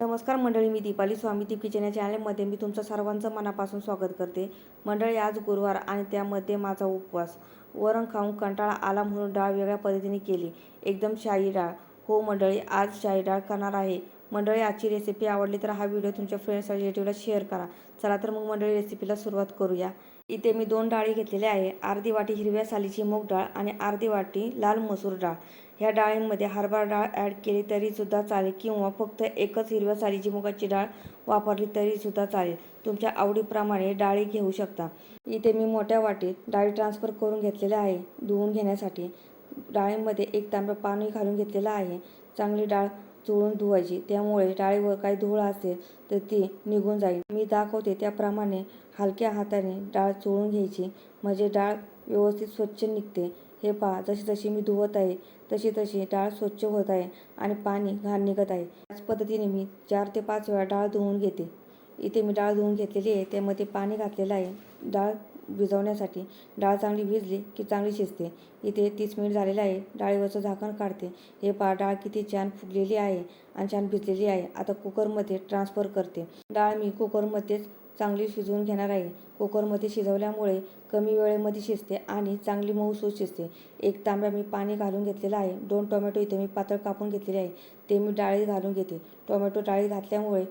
नमस्कार मंडळी मी दीपाली स्वामी दीप किचन या चॅनलमध्ये मी तुमचं सर्वांचं मनापासून स्वागत करते. मंडळी आज गुरुवार आणि त्यामध्ये माझा उपवास. वरण खाऊन कंटाळा आला म्हणून डाळ वेगळ्या पद्धतीने केली. एकदम शाही डाळ. हो मंडळी आज शाही डाळ करणार आहे. मंडळी आजची रेसिपी आवडली तर हा व्हिडिओ तुमच्या फ्रेंड्स रिलेटिव्हला शेअर करा. चला तर मग मंडळी रेसिपीला सुरुवात करूया. इथे मी दोन डाळी घेतलेल्या आहे. अर्धी वाटी हिरव्या सालीची मूग डाळ आणि अर्धी वाटी लाल मसूर डाळ. ह्या डाळींमध्ये हरभरा डाळ ॲड केली तरीसुद्धा चालेल किंवा फक्त एकच हिरव्या सालीची मुगाची डाळ वापरली तरीसुद्धा चालेल. तुमच्या आवडीप्रमाणे डाळी घेऊ शकता. इथे मी मोठ्या वाटीत डाळी ट्रान्सफर करून घेतलेल्या आहे. धुवून घेण्यासाठी डाळींमध्ये एक तांब्या पाणी घालून घेतलेलं आहे. चांगली डाळ चोळून धुवायची. त्यामुळे डाळीवर काही धूळ असेल तर ती निघून जाईल. मी दाखवते त्याप्रमाणे हलक्या हाताने डाळ चोळून घ्यायची. म्हणजे डाळ व्यवस्थित स्वच्छ निघते. हे पहा जशी जशी मी धुवत आहे तशी तशी डाळ स्वच्छ होत आहे आणि पाणी घाण निघत आहे. त्याच पद्धतीने मी चार ते पाच वेळा डाळ धुवून घेते. इथे मी डाळ धुवून घेतलेली आहे त्यामध्ये पाणी घातलेलं आहे. डाळ भिजवण्यासाठी डाळ चांगली भिजली की चांगली शिजते. इथे तीस मिनिट झालेलं आहे डाळीवरचं झाकण काढते. हे पहा डाळ किती छान फुगलेली आहे आणि छान भिजलेली आहे. आता कुकरमध्ये ट्रान्सफर करते. डाळ मी कुकरमध्येच चांगली शिजवून घेणार आहे. कुकरमध्ये शिजवल्यामुळे कमी वेळेमध्ये शिजते आणि चांगली मऊसूत शिजते. एक तांब्या मी पाणी घालून घेतलेलं आहे. दोन टोमॅटो इथे मी पातळ कापून घेतलेले आहे. ते मी डाळीत घालून घेते. टोमॅटो डाळी घातल्यामुळे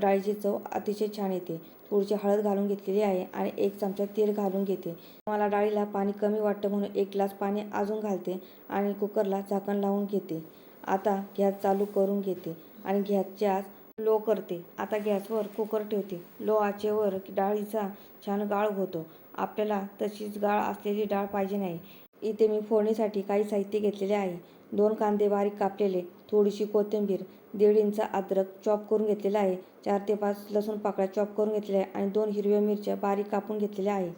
डाळीची चव अतिशय छान येते. थोडीशी हळद घालून घेतलेली आहे आणि एक चमचा तेल घालून घेते. मला डाळीला पाणी कमी वाटतं म्हणून एक ग्लास पाणी अजून घालते आणि कुकरला झाकण लावून घेते. आता गॅस चालू करून घेते आणि गॅसची आच लो करते. आता गॅसवर कुकर ठेवते. लो आचेवर डाळीचा छान गाळ होतो. आपल्याला तशीच गाळ असलेली डाळ पाहिजे नाही. इथे मी फोडणीसाठी काही साहित्य घेतलेले आहे. दोन कांदे बारीक कापलेले थोडीशी कोथिंबीर दीड इंच अद्रक चॉप करून घेतलेला आहे. चार ते पाच लसूण पाकळ्या चॉप करून घेतलेल्या आहे आणि दोन हिरव्या मिरच्या बारीक कापून घेतलेल्या आहे.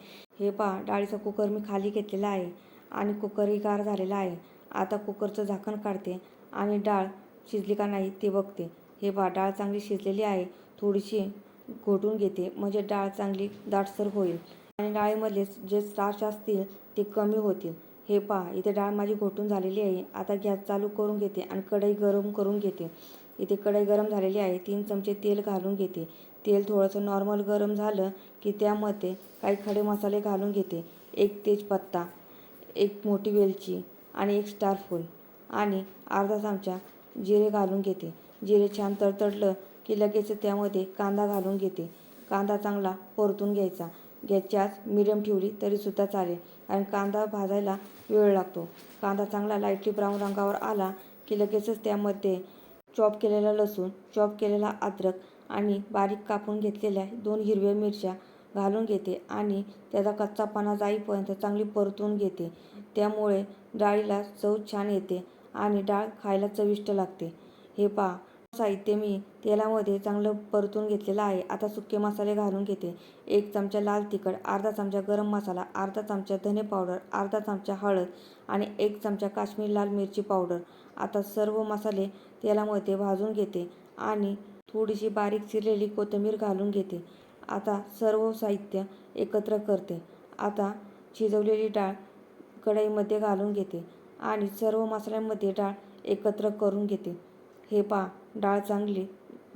हे पहा डाळीचा कुकर मी खाली घेतलेला आहे आणि कुकरही गार झालेला आहे. आता कुकरचं झाकण काढते आणि डाळ शिजली का नाही ते बघते. हे पहा डाळ चांगली शिजलेली आहे थोडीशी घोटून घेते. म्हणजे डाळ चांगली दाटसर होईल. आणि डाळीमधले जे स्टार्च असतील ते कमी होतील. हे पहा इथे डाळ माझी घोटून झालेली आहे. आता गॅस चालू करून घेते आणि कढई गरम करून घेते. इथे कढई गरम झालेली आहे. तीन चमचे तेल घालून घेते. तेल थोडंसं नॉर्मल गरम झालं की त्यामध्ये काही खडे मसाले घालून घेते. एक तेजपत्ता एक मोठी वेलची आणि एक स्टारफूल आणि अर्धा चमचा जिरे घालून घेते. जिरे छान तडतडलं की लगेच त्यामध्ये कांदा घालून घेते. कांदा चांगला परतून घ्यायचा. गॅसची आज मिडियम ठेवली तरीसुद्धा चालेल कारण कांदा भाजायला वेळ लागतो. कांदा चांगला लाईटली ब्राऊन रंगावर आला की लगेचच त्यामध्ये चॉप केलेला लसूण चॉप केलेला अद्रक आणि बारीक कापून घेतलेल्या दोन हिरव्या मिरच्या घालून घेते आणि त्याचा कच्चापणा जाईपर्यंत चांगली परतून घेते. त्यामुळे डाळीला चव छान येते आणि डाळ खायला चविष्ट लागते. हे पहा साहित्य मी तेलामध्ये चांगलं परतून घेतलेलं आहे. आता सुके मसाले घालून घेते. एक चमचा लाल तिखट अर्धा चमचा गरम मसाला अर्धा चमचा धने पावडर अर्धा चमचा हळद आणि एक चमचा काश्मीर लाल मिरची पावडर. आता सर्व मसाले तेलामध्ये भाजून घेते आणि थोडीशी बारीक चिरलेली कोथिंबीर घालून घेते. आता सर्व साहित्य एकत्र करते. आता शिजवलेली डाळ कढईमध्ये घालून घेते आणि सर्व मसाल्यांमध्ये डाळ एकत्र करून घेते. हे पा डाळ चांगली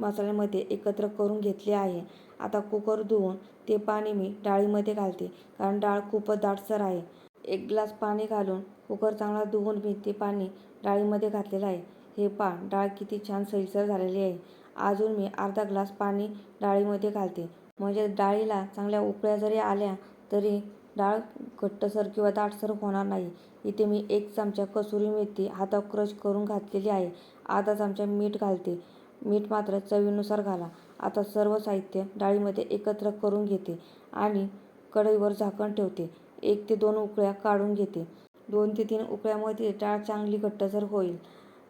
मसाल्यामध्ये एकत्र करून घेतली आहे. आता कुकर धुवून ते पाणी मी डाळीमध्ये घालते कारण डाळ खूपच दाटसर आहे. एक ग्लास पाणी घालून कुकर चांगला धुवून मी ते पाणी डाळीमध्ये घातलेलं आहे. हे पा डाळ किती छान सैसर झालेली आहे. अजून मी अर्धा ग्लास पाणी डाळीमध्ये घालते. म्हणजे डाळीला चांगल्या उकळ्या जरी आल्या तरी डाळ घट्टसर किंवा दाटसर होणार नाही. इथे मी एक चमचा कसुरी मेथी हातावर क्रश करून घातलेली आहे. अर्धा चमचा मीठ घालते. मीठ मात्र चवीनुसार घाला. आता सर्व साहित्य डाळीमध्ये एकत्र करून घेते आणि कढईवर झाकण ठेवते. एक ते दोन उकळ्या काढून घेते. दोन ते तीन उकळ्यामध्ये डाळ चांगली घट्टसर होईल.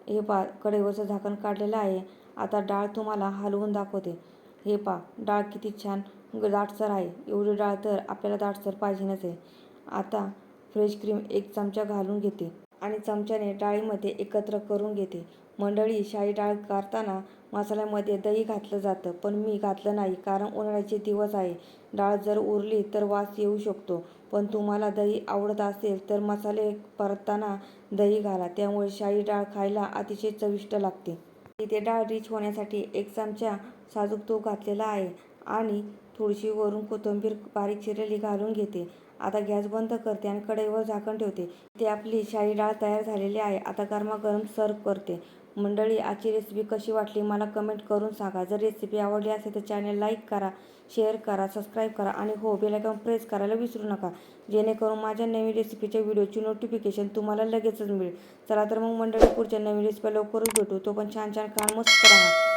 हे पा कढईवरचं झाकण काढलेलं आहे. आता डाळ तुम्हाला हलवून दाखवते. हे पा डाळ किती छान दाटसर आहे. एवढी डाळ तर आपल्याला दाटसर पाहिजेनच आहे आता फ्रेश क्रीम एक चमचा घालून घेते आणि चमच्याने डाळीमध्ये एकत्र करून घेते. मंडळी शाही डाळ काढताना मसाल्यामध्ये दही घातलं जातं पण मी घातलं नाही कारण उन्हाळ्याचे दिवस आहे. डाळ जर उरली तर वास येऊ शकतो पण तुम्हाला दही आवडत असेल तर मसाले परतताना दही घाला. त्यामुळे शाही डाळ खायला अतिशय चविष्ट लागते. तिथे डाळ रिच होण्यासाठी एक चमचा साजूक तूप घातलेला आहे आणि थोडीशी वरून कोथिंबीर बारीक चिरलेली घालून घेते. आता गॅस बंद करते आणि कढईवर झाकण ठेवते. ते आपली शाही डाळ तयार झालेली आहे. आता गरमागरम सर्व करते. मंडळी आजची रेसिपी कशी वाटली मला कमेंट करून सांगा. जर रेसिपी आवडली असेल तर चॅनल लाईक करा शेअर करा सबस्क्राईब करा आणि हो बेलायकॉन प्रेस करायला विसरू नका. जेणेकरून माझ्या नवीन रेसिपीच्या व्हिडिओची नोटिफिकेशन तुम्हाला लगेचच मिळेल. चला तर मग मंडळी पुढच्या नवीन रेसिपी लवकरच भेटू. तो पण छान छान खान मस्त राहा.